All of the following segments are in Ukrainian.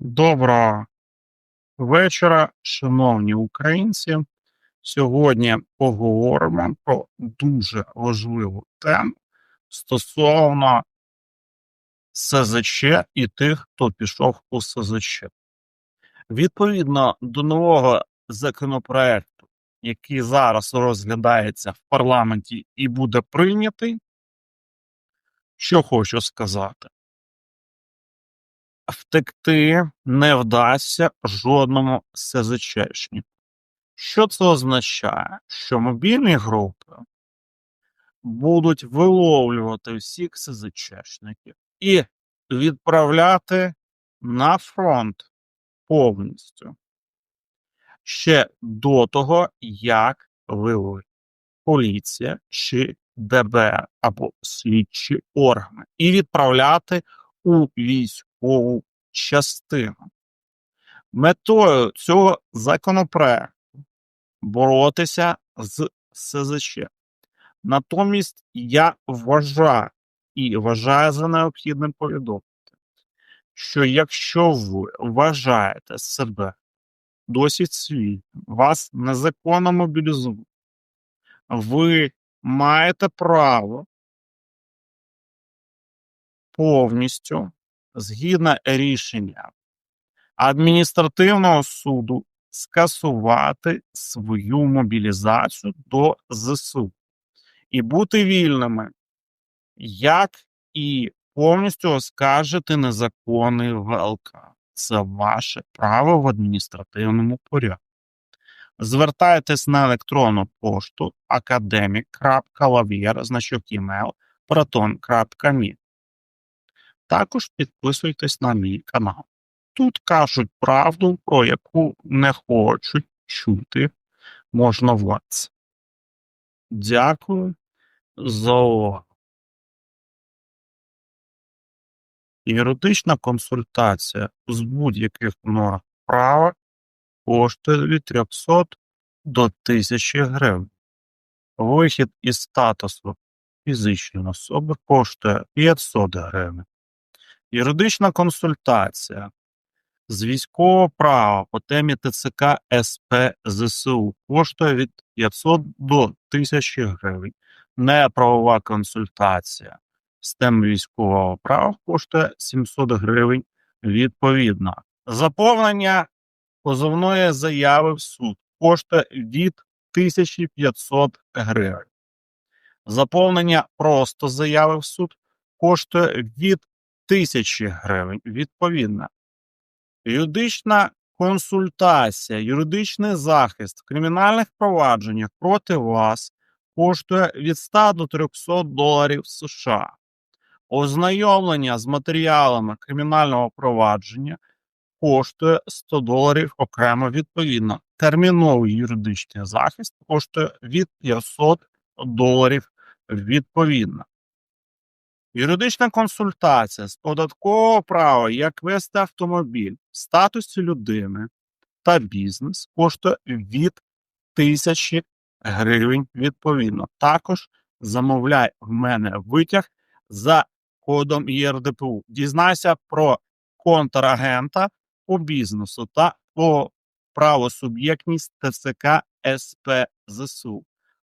Доброго вечора, шановні українці. Сьогодні поговоримо про дуже важливу тему стосовно СЗЧ і тих, хто пішов у СЗЧ. Відповідно до нового законопроекту, який зараз розглядається в парламенті і буде прийнятий, що хочу сказати втекти не вдасться жодному СЗЧшнику. Що це означає? Що мобільні групи будуть виловлювати всіх СЗЧшників і відправляти на фронт повністю ще до того, як виловить поліція чи ДБР або слідчі органи, і відправляти у військову частину. Метою цього законопроекту боротися з СЗЧ. Натомість я вважаю і вважаю за необхідним повідомити, що якщо ви вважаєте себе досить свій, вас незаконно мобілізують, ви маєте право повністю згідно рішення адміністративного суду скасувати свою мобілізацію до ЗСУ і бути вільними, як і повністю оскаржити незаконний ВЛК. Це ваше право в адміністративному порядку. Звертайтесь на електронну пошту academic.lavyer, значок email, proton.me. Також підписуйтесь на мій канал. Тут кажуть правду, про яку не хочуть чути можновладці. Дякую за увагу. Юридична консультація з будь-яких норм права коштує від 300 до 1000 гривень. Вихід із статусу фізичної особи коштує 500 гривень. Юридична консультація з військового права по темі ТЦК СП ЗСУ коштує від 500 до 1000 гривень. Неправова консультація з теми військового права коштує 700 гривень відповідно. Заповнення позовної заяви в суд коштує від 1500 гривень. Заповнення просто заяви в суд коштує від тисячі гривень. Відповідно, юридична консультація, юридичний захист в кримінальних провадженнях проти вас коштує від 100 до 300 доларів США. Ознайомлення з матеріалами кримінального провадження коштує 100 доларів окремо відповідно. Терміновий юридичний захист коштує від 500 доларів відповідно. Юридична консультація з податкового права, як вести автомобіль в статусі людини та бізнес коштує від тисячі гривень відповідно. Також замовляй в мене витяг за кодом ЄРДПУ. Дізнайся про контрагента по бізнесу та по правосуб'єктність ТЦК СП ЗСУ.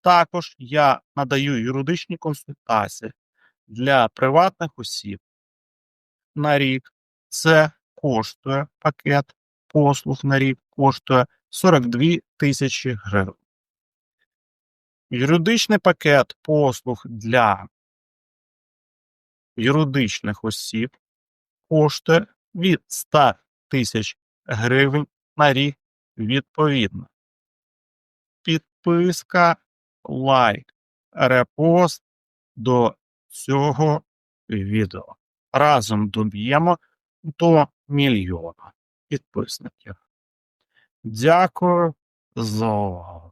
Також я надаю юридичні консультації для приватних осіб на рік це коштує пакет послуг на рік коштує 42 тисячі гривень. Юридичний пакет послуг для юридичних осіб коштує від 100 тисяч гривень на рік відповідно. Підписка, лайк, репост до цього відео. Разом доб'ємо до мільйона підписників. Дякую за увагу.